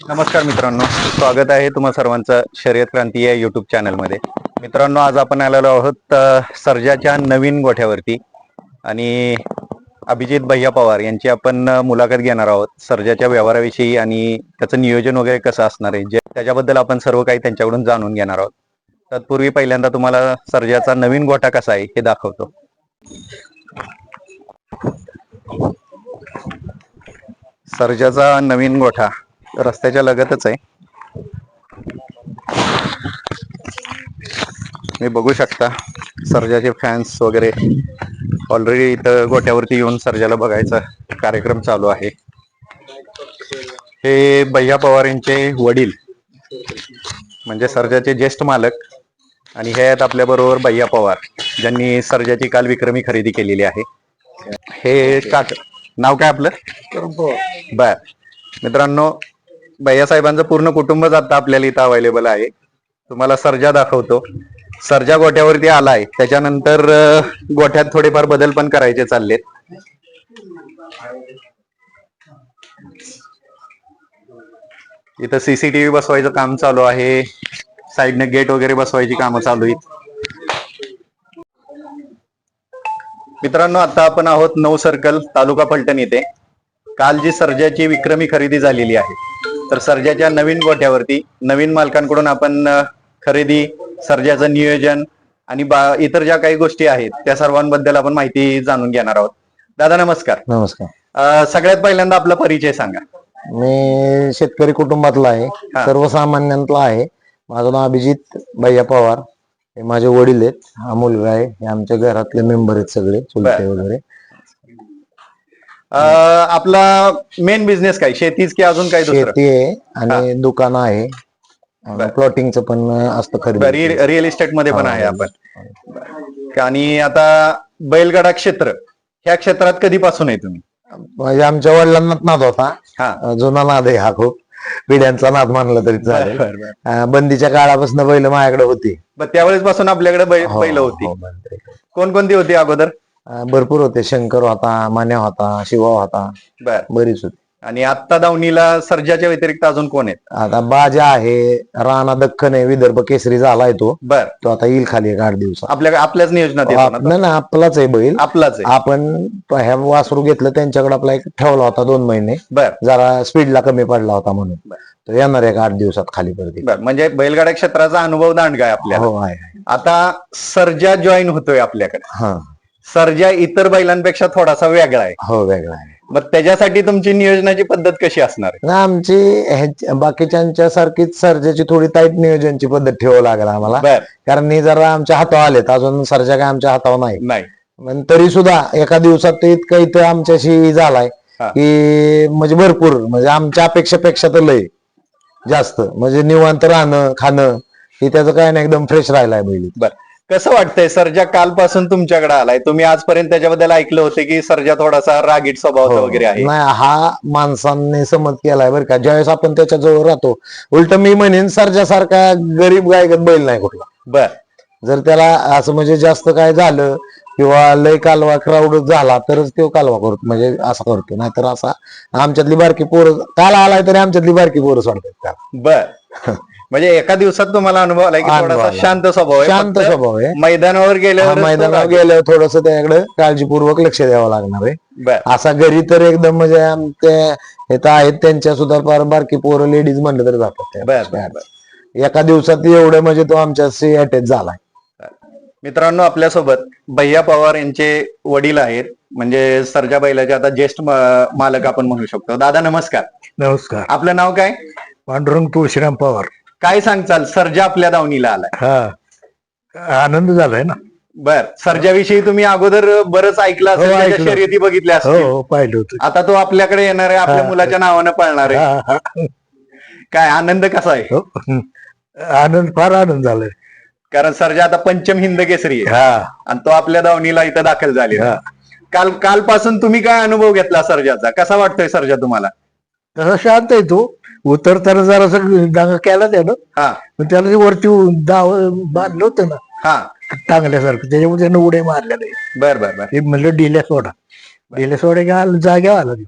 नमस्कार मित्रांनो स्वागत आहे तुम्हा सर्वांचं शर्यत क्रांती या युट्यूब चॅनलमध्ये मित्रांनो आज आपण आलेलो आहोत सर्जाच्या नवीन गोठ्यावरती. आणि अभिजित भैया पवार यांची आपण मुलाखत घेणार आहोत. सर्जाच्या व्यवहाराविषयी आणि त्याचं नियोजन वगैरे कसं असणार आहे जे त्याच्याबद्दल आपण सर्व काही त्यांच्याकडून जाणून घेणार आहोत. तत्पूर्वी पहिल्यांदा तुम्हाला सर्जाचा नवीन गोठा कसा आहे हे दाखवतो. सर्जाचा नवीन गोठा. रस्त्याच्या लगतच आहे. मी बघू शकता सर्जाचे फॅन्स वगैरे ऑलरेडी इथं गोठ्यावरती येऊन सर्जाला बघायचा कार्यक्रम चालू आहे. हे भैया पवार यांचे वडील म्हणजे सर्जाचे ज्येष्ठ मालक आणि हे आहेत आपल्या बरोबर भैया पवार ज्यांनी सर्जाची काल विक्रमी खरेदी केलेली आहे. हे काक नाव काय आपलं? बर. मित्रांनो भैया साहेबांचं पूर्ण कुटुंबच आता आपल्याला इथं अवेलेबल आहे. तुम्हाला सर्जा दाखवतो. सर्जा गोठ्यावरती आलाय. त्याच्यानंतर गोठ्यात थोडेफार बदल पण करायचे चाललेत. इथं सीसीटीव्ही बसवायचं काम चालू आहे. साईडने गेट वगैरे बसवायची कामं चालू आहेत. मित्रांनो आता आपण आहोत नऊ सर्कल तालुका फलटण येथे काल जी सर्जाची विक्रमी खरेदी झालेली आहे. तर सर्जाच्या नवीन गोठ्यावरती नवीन मालकांकडून आपण खरेदी सर्जाचं नियोजन आणि बा- इतर ज्या काही गोष्टी आहेत त्या सर्वांबद्दल आपण माहिती जाणून घेणार आहोत. दादा नमस्कार. नमस्कार. सगळ्यात पहिल्यांदा आपला परिचय सांगा. मी शेतकरी कुटुंबातला आहे. सर्वसामान्यांतला आहे. माझं नाव अभिजित भैया पवार. हे माझे वडील आहेत हा मुलगा आहे हे आमच्या घरातले मेंबर आहेत सगळे चुलते वगैरे. आपला मेन बिझनेस काय? शेतीच की अजून काय दुसरं? शेती आहे आणि दुकान आहे. प्लॉटिंगचं पण असतं खरेदी. रिअल इस्टेटमध्ये पण आहे आपण. आणि आता बैलगाडा क्षेत्र ह्या क्षेत्रात कधीपासून आहे तुम्ही? म्हणजे आमच्या वडिलांनाच नाद होता. हा. जुना नाद आहे हा खूप. पिढ्यांचा नाद मानला तरी चालेल. बंदीच्या काळापासून बैल माझ्याकडे होती. ब- त्यावेळेस पासून आपल्याकडे हो, बैल होती. हो, बंदी. कोणकोणती होती अगोदर? भरपूर होते. शंकर होता मान्या होता शिवा होता. बर. बरीच होती. आणि आत्ता दावणीला सर्जाच्या व्यतिरिक्त अजून कोण आहेत? आता बाजा आहे राणा दख्खन आहे विदर्भ केसरी झालाय तो. बर. तो आता येईल खाली एक आठ दिवसात. आपल्या आपल्याच नियोजनात येतो ना तो? नाही ना आपलाच आहे बैल. आपलाच आहे. आपण ह्या वासरू घेतलं त्यांच्याकडे आपला एक ठेवला होता दोन महिने. बर. जरा स्पीडला कमी पडला होता म्हणून. तो येणार एक आठ दिवसात खाली परत बर म्हणजे बैलगाड्या क्षेत्राचा अनुभव दांडगा आहे आपल्याला. हो आहे आहे. आता सर्जा जॉईन होतोय आपल्याकडे. हा. सर्जा इतर बैलांपेक्षा थोडासा वेगळा आहे. हो वेगळा आहे. मग त्याच्यासाठी तुमची नियोजनाची पद्धत कशी असणार? आहे ना आमची ह्याच्या- बाकीच्यांच्या सारखीच सर्जाची थोडी टाईट नियोजनची पद्धत ठेवावं लागेल आम्हाला. बर. कारण हे जरा आमच्या हातावर आलेत. अजून सर्जा काय आमच्या हातावर नाही. नाही. पण तरी सुद्धा एका दिवसात ते इतकं इथं आमच्याशी झालाय हा. की म्हणजे भरपूर म्हणजे आमच्या अपेक्षापेक्षा तर लय जास्त. म्हणजे निवांत राहणं खाणं हे त्याचं काय नाही एकदम फ्रेश राहिलाय बैल. बर. कसं वाटतंय? सर्जा कालपासून तुमच्याकडे आलाय. तुम्ही आजपर्यंत त्याच्याबद्दल ऐकलं होतं की सर्जा थोडासा रागीट स्वभावाचा वगैरे आहे. हो. नाही हा माणसांनी समज केलाय बरं का. ज्यावेळेस आपण त्याच्याजवळ राहतो उलट मी म्हणेन सर्जासारखा गरीब गायगत बैल नाही कुठला. बर. जर त्याला असं म्हणजे जास्त काय झालं किंवा लय कालवा क्राऊड झाला तरच तो कालवा करतो म्हणजे असा करतो. नाहीतर असा आमच्यातली बारकी पोरं काल आलाय तरी आमच्यातली बारकी पोरं सोडतात त्याला. बर. म्हणजे एका दिवसात तुम्हाला अनुभव आलाय की अनुभव थोडासा आला. शांत स्वभाव आहे. शांत फक्त स्वभाव आहे. मैदानावर गेल्यावर मैदानावर गेल्यावर थोडस त्याकडे काळजीपूर्वक लक्ष द्यावं लागणार आहे. बर. असा घरी तर एकदम म्हणजे आमच्या हे तर आहेत त्यांच्या सुद्धा फार बारकी पोरं लेडीज म्हणलं तरी जातात त्या. बर बर बर. एका दिवसात एवढं म्हणजे तो आमच्याशी अटॅच झालाय. मित्रांनो आपल्यासोबत भैया पवार यांचे वडील आहेत. म्हणजे सर्जा बैलाचे आता ज्येष्ठ मा- मालक आपण म्हणू शकतो. दादा नमस्कार. नमस्कार. आपलं नाव काय? पांडुरंग तुळशीराम पवार. काय सांगचाल? सर्जा आपल्या दावणीला आलाय. हा. आनंद झालाय ना. बर. सर्जाविषयी तुम्ही अगोदर बरंच ऐकलं असेल हो, त्याच्या ऐकलं. शर्यती बघितल्या हो असतील. हो पाहिलं होतं. आता तो आपल्याकडे येणार आहे आपल्या हा. मुलाच्या नावानं पळणार आहे. हा, हा. काय आनंद कसा आहे? हो. आनंद फार आनंद झालाय. कारण सर्जा आता पंचम हिंद केसरी आहे. हा. आणि तो आपल्या दावणीला इथं दाखल झालेला हा. आहे. काल कालपासून तुम्ही काय अनुभव घेतला सर्जाचा? कसा वाटतोय सर्जा तुम्हाला? तसा शांत आहे तो. उतरताना जरा डांगा केला त्यानं. हा. पण त्याला ते वरती दाव बांधलं होतं ना. हा. टांगल्यासारखं. त्याच्यामुळे त्यानं उडे मारल्या नाही बर बर बर. ते म्हणलं डिल्या सोडा. डिल्या सोडा का जाग्यावर आला तो.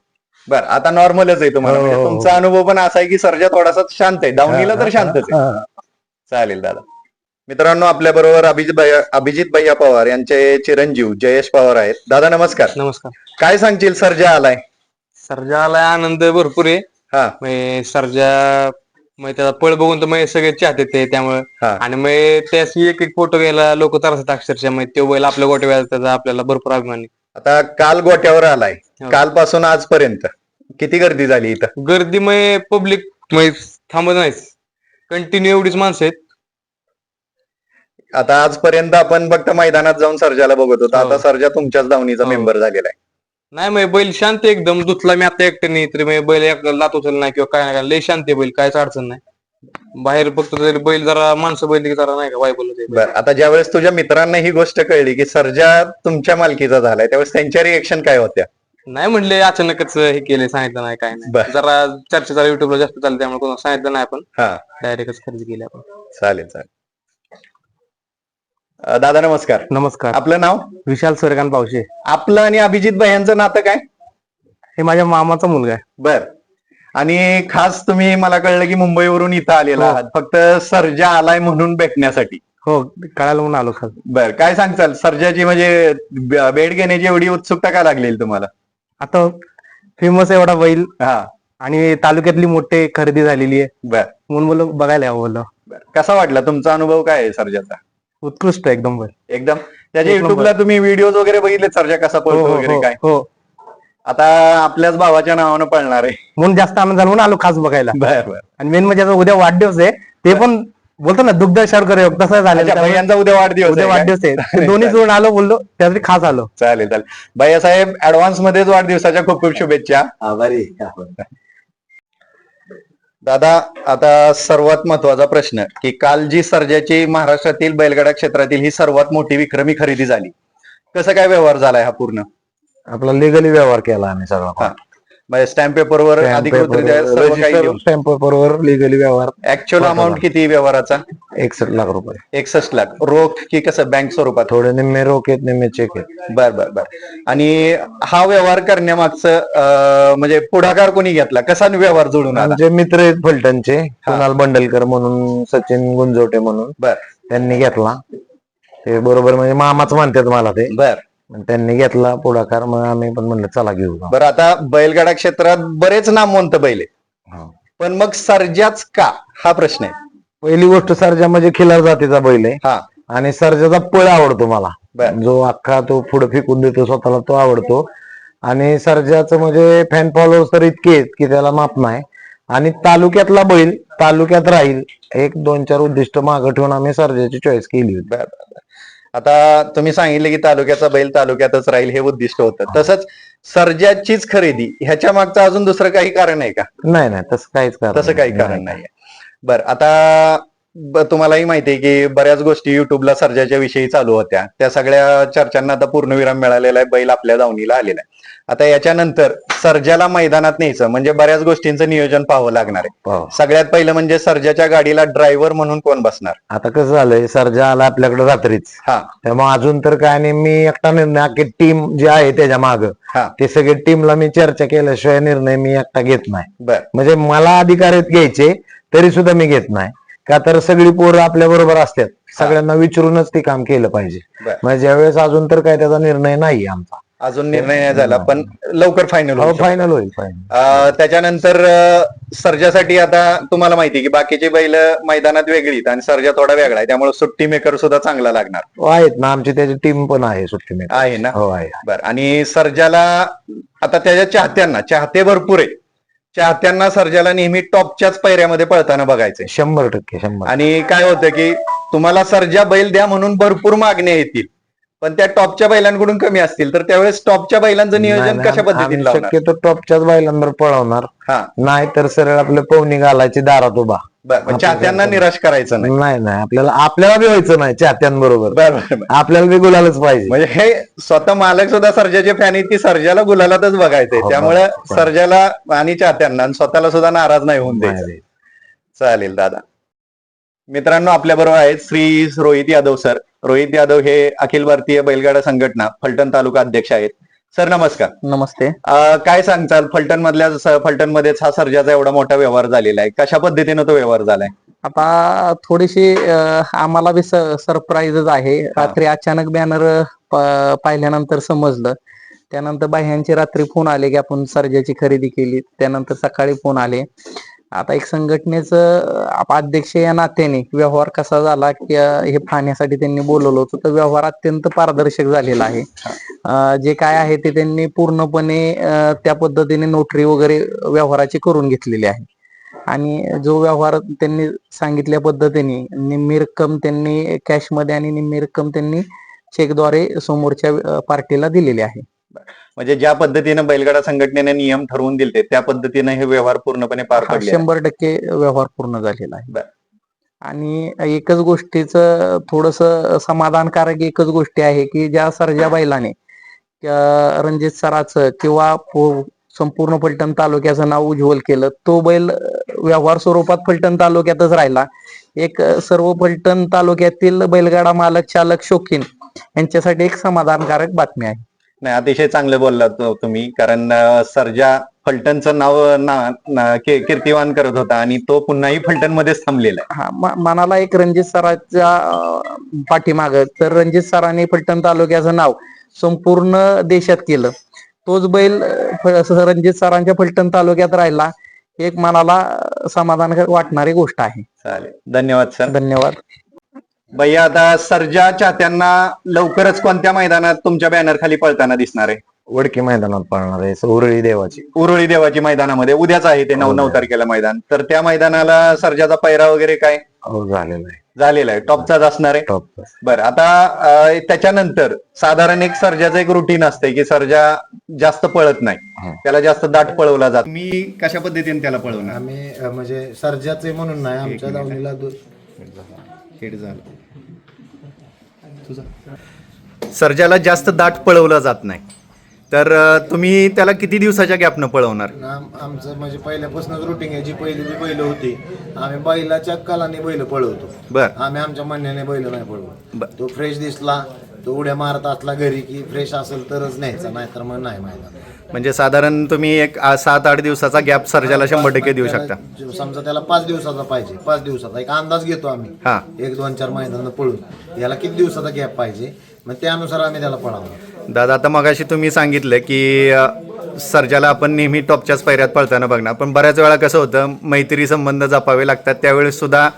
बर आता नॉर्मलच आहे तुम्हाला. हो, म्हणजे हो, तुमचा अनुभव पण असा आहे की सर्जा थोडासा शांत आहे. दावणीला तर शांतच आहे. हा. चालेल दादा. मित्रांनो आपल्या बरोबर अभिजित भैया अभिजित भैया पवार यांचे चिरंजीव जयेश पवार आहेत. दादा नमस्कार. नमस्कार. काय सांगशील सर्जा आलाय? सर्जाला आनंद भरपूर आहे. हा. म्हणजे सर्जा मग त्याचा पळ बघून तर मग सगळे चाहते ते त्यामुळे. हा. आणि मग त्याची एक एक फोटो घ्यायला लोक तरसतात अक्षरशः. मग तो बैल आपल्या गोट्या त्याचा आपल्याला भरपूर अभिमान आहे. आता काल गोट्यावर आलाय. हो. कालपासून आजपर्यंत किती गर्दी झाली इथं? गर्दी मग पब्लिक मग थांबत नाहीच कंटिन्यू एवढीच माणसं आहेत. आता आजपर्यंत आपण फक्त मैदानात जाऊन सर्जाला बघत होतो. हो. आता सर्जा तुमच्याच दावणीचा हो. मेंबर झालेला आहे. नाही मग बैल शांत एकदम. दुतला मी आता एकटं नाही तरी मग बैल एक लात उचल नाही किंवा काय नाही लय शांत आहे बैल. कायच अडचण नाही. बाहेर फक्त बैल जरा माणसं बैल की जरा नाही का? वायबल होते बर आता ज्यावेळेस तुझ्या मित्रांना ही गोष्ट कळली की सर्जा तुमच्या मालकीचा झालाय त्यावेळेस त्यांच्या रिएक्शन काय होत्या? नाही म्हणले अचानकच हे केले सांगितलं नाही काय बर. नाही जरा चर्चा जरा युट्यूबला जास्त चालली त्यामुळे कोणाला सांगितलं नाही आपण. हा. डायरेक्टच खरेदी केली आपण. चालेल चालेल. दादा नमस्कार. नमस्कार. आपलं नाव? विशाल सूर्यकांत पावशे. आपलं आणि अभिजित भाई यांचं नातं काय? हे माझ्या मामाचा मुलगा आहे. बर. आणि खास तुम्ही मला कळलं की मुंबईवरून इथं आलेला हो. आहात. फक्त सर्जा आलाय म्हणून भेटण्यासाठी. हो कळायला म्हणून आलो खास. बर. काय सांगचाल सर्जाची म्हणजे ब- भेट घेण्याची एवढी उत्सुकता का लागलेली तुम्हाला? आता फेमस एवढा बैल. हा. आणि तालुक्यातली मोठी खरेदी झालेली आहे. बर. म्हणून बोल बघायला यावं बोललो. बर. कसा वाटला? तुमचा अनुभव काय आहे सर्जाचा? उत्कृष्ट एकदम बैल एकदम. त्याच्या. युट्यूबला तुम्ही व्हिडिओ वगैरे बघितले सर्जा कसा पळतो हो वगैरे हो काय? हो. आता आपल्याच भावाच्या नावानं पळणार आहे. म्हणून जास्त आनंद झाला म्हणून आलो खास बघायला. बर बर. आणि मेन म्हणजे आता उद्या वाढदिवस आहे ते पण बोलतो ना दुग्ध शर्कर योग तसं झालं भैयांचा उद्या वाढदिवस उद्या? वाढदिवस आहे. दोन्ही जुळून आलो बोललो त्यासाठी खास आलो. चालेल चालेल. भैया साहेब ऍडव्हान्स मध्येच वाढदिवसाच्या खूप खूप शुभेच्छा. आभारी दादा आता सर्वात महत्त्वाचा प्रश्न की काल जी सर्जाची महाराष्ट्रातील बैलगाडा क्षेत्रातील ही सर्वात मोठी विक्रमी खरेदी झाली कसं काय व्यवहार झालाय हा पूर्ण आपला लिगली व्यवहार केला आम्ही सगळा हा. म्हणजे स्टॅम्प पेपरवर स्टॅम्प पेपरवर लिगली व्यवहार ऍक्च्युअल अमाऊंट किती व्यवहाराचा? एकसष्ट लाख रुपये. एकसष्ट लाख. रोख की कसं? बँक स्वरूपात. थोडे निम्मे रोख आहेत निम्मे चेक आहेत. बर बर बर. आणि हा व्यवहार करण्यामागचं म्हणजे पुढाकार कोणी घेतला? कसा व्यवहार जोडून आला? आमचे मित्र आहेत फलटणचे कुणाल बंडलकर म्हणून सचिन गुंजोटे म्हणून. बर. त्यांनी घेतला. ते बरोबर म्हणजे मामाच म्हणतात मला ते. बर. त्यांनी घेतला पुढाकार मग आम्ही पण म्हणलं चला घेऊ बर आता बैलगाडा क्षेत्रात बरेच नामवंत बैल आहेत. पण मग सर्जाच का? हा प्रश्न आहे. पहिली गोष्ट सर्जा म्हणजे खिलार जातीचा बैल आहे. हा. आणि सर्जाचा पळ आवडतो मला. जो अख्खा तो पुढे फेकून देतो स्वतःला तो आवडतो. आणि सर्जाचं म्हणजे फॅन फॉलोअर्स तर इतके आहेत की त्याला माप नाही. आणि तालुक्यातला बैल तालुक्यात राहील एक दोन चार उद्दिष्ट मागं ठेवून आम्ही सर्जाची चॉईस केली होती. आता तुम्ही सांगितले की तालुक्याचा बैल तालुक्यातच राहील हे उद्दिष्ट होतं. तसंच सर्जाचीच खरेदी ह्याच्या मागचं अजून दुसरं काही कारण आहे का? नाही नाही तसं काहीच कारण तसं काही कारण नाही बर आता तुम्हालाही माहिती आहे की बऱ्याच गोष्टी युट्यूबला सर्जाच्या विषयी चालू होत्या. त्या सगळ्या चर्चांना आता पूर्णविराम मिळालेला आहे. बैल आपल्या दावणीला आलेला आहे. आता याच्यानंतर सर्जाला मैदानात न्यायचं म्हणजे बऱ्याच गोष्टींचं नियोजन पाहावं लागणार आहे. हो. सगळ्यात पहिलं म्हणजे सर्जाच्या गाडीला ड्रायव्हर म्हणून कोण बसणार? आता कसं झालंय सर्जा आला आपल्याकडे रात्रीच. हा. त्यामुळे अजून तर काय नाही. मी एकटा निर्णय टीम जी आहे त्याच्या माग. ते सगळे टीमला मी चर्चा केल्याशिवाय निर्णय मी एकटा घेत नाही. बर. म्हणजे मला अधिकार घ्यायचे तरी सुद्धा मी घेत नाही. का तर सगळी पोरं आपल्या बरोबर असतात. सगळ्यांना विचारूनच ते काम केलं पाहिजे. बर. म्हणजे ज्यावेळेस अजून तर काय त्याचा निर्णय नाही आमचा. अजून निर्णय नाही झाला पण लवकर फायनल हो फायनल होईल फायनल त्याच्यानंतर अं, सर्जासाठी आता तुम्हाला माहिती आहे की बाकीची बैल मैदानात वेगळीत आणि सर्जा थोडा वेगळा आहे. त्यामुळे सुट्टी मेकर सुद्धा चांगला लागणार. हो, आहेत ना. आमची त्याची टीम पण आहे सुट्टी मेकर आहे ना? हो आहे. बर. आणि सर्जाला आता त्याच्या चाहत्यांना चाहते भरपूर आहे चाहत्यांना सर्जाला नेहमी टॉपच्याच पैऱ्यामध्ये पळताना बघायचंय. शंभर टक्के शंभर. आणि काय होतं की तुम्हाला सर्जा बैल द्या म्हणून भरपूर मागण्या येतील. पण त्या टॉपच्या बैलांकडून कमी असतील. तर त्यावेळेस टॉपच्या बैलांचं नियोजन कशा पद्धतीने शक्यतो टॉपच्याच बैलांवर पळवणार. हा. नाही तर सरळ आपलं पवनी घालायची दारात उभा. बर चाहत्यांना निराश करायचं नाही. नाही नाही आपल्याला आपल्याला बी व्हायचं नाही चाहत्यांबरोबर. बर बर बर. आपल्याला बी गुलालच पाहिजे. म्हणजे हे स्वतः मालक सुद्धा सर्जाचे फॅन आहेत की सर्जाला गुलालातच बघायचंय. हो, त्यामुळे. सर्जाला आणि चाहत्यांना आणि स्वतःला सुद्धा नाराज नाही होऊन द्यायचं. चालेल दादा. मित्रांनो आपल्या बरोबर आहेत श्री रोहित यादव सर. रोहित यादव हे अखिल भारतीय बैलगाडा संघटना फलटण तालुका अध्यक्ष आहेत. सर नमस्कार. नमस्ते. काय सांगचाल फलटण मधल्या फलटण मध्येच हा सर्जाचा एवढा मोठा व्यवहार झालेला आहे. कशा पद्धतीनं तो व्यवहार झालाय? आता थोडीशी आम्हाला बी सरप्राईजच आहे. रात्री अचानक बॅनर पाहिल्यानंतर समजलं. त्यानंतर बाह्यांचे रात्री फोन आले की आपण सर्जाची खरेदी केली. त्यानंतर सकाळी फोन आले. आता एक संघटनेचं अध्यक्ष या नात्याने व्यवहार कसा झाला की हे पाहण्यासाठी त्यांनी बोलवलं होतं तर व्यवहार अत्यंत पारदर्शक झालेला आहे. जे काय आहे ते त्यांनी पूर्णपणे त्या पद्धतीने नोटरी वगैरे व्यवहाराची करून घेतलेली आहे. आणि जो व्यवहार त्यांनी सांगितल्या पद्धतीने निम्मी रक्कम त्यांनी कॅशमध्ये आणि निम्मी रक्कम त्यांनी चेकद्वारे समोरच्या पार्टीला दिलेली आहे. म्हणजे ज्या पद्धतीनं बैलगाडा संघटनेने नियम ठरवून दिले त्या पद्धतीनं हे व्यवहार पूर्णपणे पार पडले शंभर टक्के व्यवहार पूर्ण झालेला आहे. आणि एकच गोष्टीचं थोडस समाधानकारक एकच गोष्टी आहे की ज्या सर्जा बैलाने रणजित सराचं किंवा संपूर्ण फलटण तालुक्याचं नाव उज्ज्वल केलं तो बैल व्यवहार स्वरूपात फलटण तालुक्यातच राहिला. एक सर्व फलटण तालुक्यातील बैलगाडा मालक चालक शौकीन यांच्यासाठी एक समाधानकारक बातमी आहे. नाही अतिशय चांगलं बोललात तो तुम्ही. कारण सर्जा फलटणचं नाव ना- ना- कीर्तिवान करत होता आणि तो पुन्हाही फलटण मध्येच थांबलेला आहे. हा मनाला एक रणजित सराच्या पाठीमाग तर रणजित सरांनी फलटण तालुक्याचं नाव संपूर्ण देशात केलं. तोच बैल रणजित सरांच्या फलटण तालुक्यात राहिला. एक मनाला समाधानकारक वाटणारी गोष्ट आहे. चालेल. धन्यवाद सर. धन्यवाद. भैया आता सर्जा चाहत्यांना लवकरच कोणत्या मैदानात तुमच्या बॅनर खाली पळताना दिसणार आहे? वडकी मैदानात पळणार आहे उरळी देवाची. उरुळी देवाची मैदानामध्ये. उद्याच आहे ते नऊ नऊ तारखेला मैदान. तर त्या मैदानाला सर्जाचा पैरा वगैरे काय? हो झालेला आहे. झालेला आहे. टॉपचाच असणार आहे? टॉप बरं आता त्याच्यानंतर साधारण एक सर्जाचं एक रुटीन असतंय की सर्जा जास्त पळत नाही. हं. त्याला जास्त दाट पळवला जात. मी कशा पद्धतीने त्याला पळवणार? आम्ही म्हणजे सर्जाचे म्हणून नाही आमच्या दावणीला दो- सर्जाला जास्त दाट पळवलं जात नाही. तर तुम्ही त्याला किती दिवसाच्या गॅपनं पळवणार? आम- आमचं म्हणजे पहिल्यापासूनच रुटीन आहे. जी पहिली जी बैल होती आम्ही बैलाच्या कलाने बैल पळवतो. बर. आम्ही आमच्या म्हणण्याने बैल नाही पळवत. बर. तो फ्रेश दिसला तो उड्या मारत असला घरी की फ्रेश असेल तरच न्यायचा नाहीतर मग नाही माहिती. म्हणजे साधारण तुम्ही एक आ, सात आठ दिवसाचा गॅप सर्जाला शंभर टक्के देऊ शकता. समजा त्याला पाच दिवसाचा पाहिजे पाच दिवसाचा. एक अंदाज घेतो आम्ही. हा. एक दोन चार मैदान पळून. याला किती दिवसाचा गॅप पाहिजे? मग त्यानुसार आम्ही त्याला पळावं. दादा आता मगाशी तुम्ही सांगितलं की अ, सर्जाला आपण नेहमी टॉपच्याच पैऱ्यात पळताना बघणार. पण बऱ्याच वेळा कसं होतं मैत्री संबंध जपावे लागतात. त्यावेळेस सुद्धा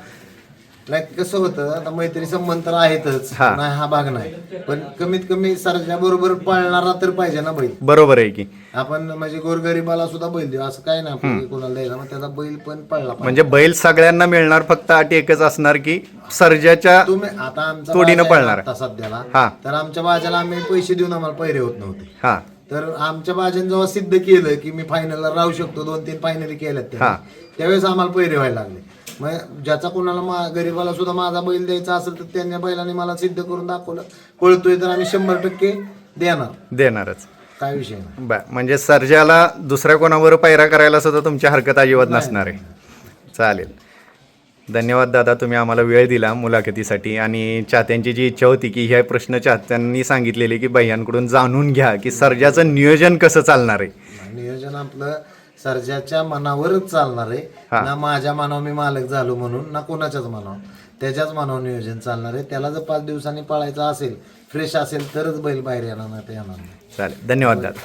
नाही कसं होतं आता मैत्री संबंध तर आहेतच हा. नाही हा भाग नाही पण कमीत कमी सरच्या बरोबर पळणारा तर पाहिजे ना बैल बरोबर आहे की आपण म्हणजे गोरगरीबाला सुद्धा बैल देऊ असं काय नाही आपण कोणाला द्यायला मग त्याचा बैल पण पळला पाहिजे म्हणजे बैल सगळ्यांना मिळणार फक्त अट एकच असणार की सर्जाच्या तुम्ही आता आमचा तोडीनं बाजा आहे पळणार. आता सध्याला. तर आमच्या बाजाला आम्ही पैसे देऊन आम्हाला पैरे होत नव्हते हा तर आमच्या बाजाने जेव्हा सिद्ध केलं की मी फायनलला राहू शकतो दोन तीन फायनली केल्यात हा. त्यावेळेस आम्हाला पैरे व्हायला लागले मग ज्याचा कोणाला मा- गरीबाला सुद्धा माझा बैल द्यायचा असेल तर त्यांच्या बैलाने मला सिद्ध करून दाखवलं. पळतोय तर आम्ही शंभर टक्के देणार. देणारच. काय विषय नाही. बर म्हणजे सर्जाला दुसऱ्या कोणावर पैरा करायला सुद्धा तुमची हरकत अजिबात नसणार आहे. चालेल. धन्यवाद दादा तुम्ही आम्हाला वेळ दिला मुलाखतीसाठी आणि चाहत्यांची जी इच्छा होती की ह्या प्रश्न चाहत्यांनी सांगितलेले की भैयांकडून जाणून घ्या की सर्जाचं नियोजन कसं चालणार आहे. नियोजन आपलं सर्जाच्या मनावरच चालणार आहे. ना माझ्या मनावर मी मालक झालो म्हणून ना कोणाच्याच मनावर. त्याच्याच मनावर नियोजन चालणार. आहे त्याला जर पाच दिवसांनी पळायचं असेल फ्रेश असेल तरच बैल बाहेर येणार नाही तर येणार नाही. चालेल. धन्यवाद दादा.